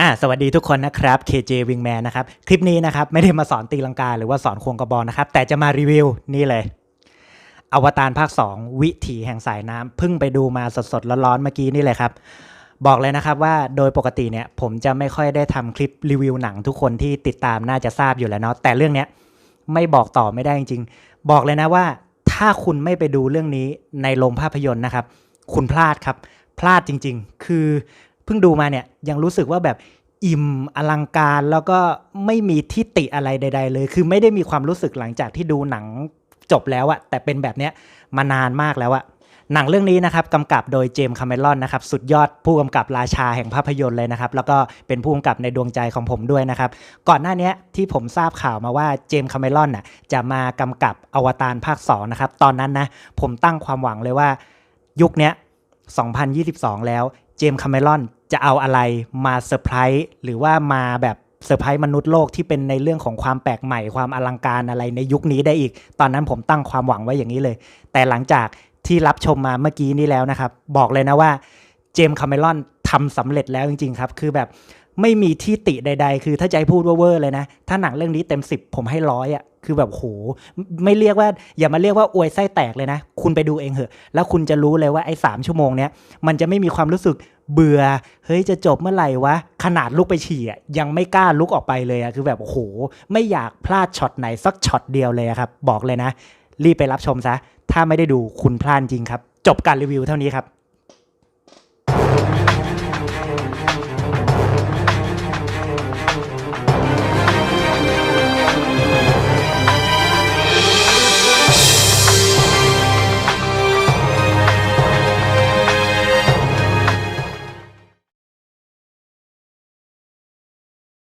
อ่าสวัสดีทุกคนนะครับ KJ Wingman นะครับ คลิปนี้นะครับ ไม่ได้มาสอนตีลังกาหรือว่าสอนควงกระบอลนะครับ แต่จะมารีวิวนี่เลย อวตารภาค 2 วิถีแห่งสายน้ำเพิ่งไปดูมาสดๆร้อนๆเมื่อกี้นี่เลยครับ บอกเลยนะครับว่าโดยปกติเนี่ย ผมจะไม่ค่อยได้ทำคลิปรีวิวหนังทุกคนที่ติดตามน่าจะทราบอยู่แล้วเนาะแต่เรื่องเนี้ยไม่บอกต่อไม่ได้จริงๆ บอกเลยนะว่า ถ้าคุณไม่ไปดูเรื่องนี้ในโรงภาพยนตร์นะครับ คุณพลาดครับพลาดจริง ๆ คือ เพิ่งดูมาเนี่ยยังรู้สึกว่าแบบอิ่มอลังการแล้วก็ไม่มีทิติอะไรใด ๆ เลย คือไม่ได้มีความรู้สึกหลังจากที่ดูหนังจบแล้วอะแต่เป็นแบบเนี้ยมานานมากแล้วอะหนังเรื่องนี้นะครับกำกับโดยเจมส์คาเมรอนนะครับสุดยอดผู้กำกับราชาแห่งภาพยนตร์เลยนะครับ แล้วก็เป็นผู้กำกับในดวงใจของผมด้วยนะครับ ก่อนหน้านี้ที่ผมทราบข่าวมาว่าเจมส์คาเมรอนน่ะจะมากำกับอวตารภาค2นะครับตอนนั้นนะผมตั้งความหวังเลยว่ายุคนี้ย2022 แล้วเจมส์คาเมรอนจะเอาอะไรมาเซอร์ไพรส์หรือว่ามาแบบเซอร์ไพรส์มนุษย์โลกที่เป็นในเรื่องของความแปลกใหม่ความอลังการอะไรในยุคนี้ได้อีก ตอนนั้นผมตั้งความหวังไว้อย่างนี้เลย แต่หลังจากที่รับชมมาเมื่อกี้นี้แล้วนะครับ บอกเลยนะว่าเจมส์คาเมรอนทำสำเร็จแล้วจริง ๆ ครับ คือแบบ ไม่มีที่ติใด ๆ คือถ้าใจพูดว่าเวอร์เลยนะ ถ้าหนังเรื่องนี้เต็ม10ผมให้ร้อยอะ คือแบบโห ไม่เรียกว่า อย่ามาเรียกว่าอวยไส้แตกเลยนะ คุณไปดูเองเหอะ แล้วคุณจะรู้เลยว่าไอ้สามชั่วโมงเนี้ย มันจะไม่มีความรู้สึกเบื่อ เฮ้ยจะจบเมื่อไหร่วะ ขนาดลุกไปฉี่อะยังไม่กล้าลุกออกไปเลยอะ คือแบบโห ไม่อยากพลาดช็อตไหนสักช็อตเดียวเลยครับ บอกเลยนะ รีบไปรับชมซะ ถ้าไม่ได้ดูคุณพลาดจริงครับ จบการรีวิวเท่านี้ครับ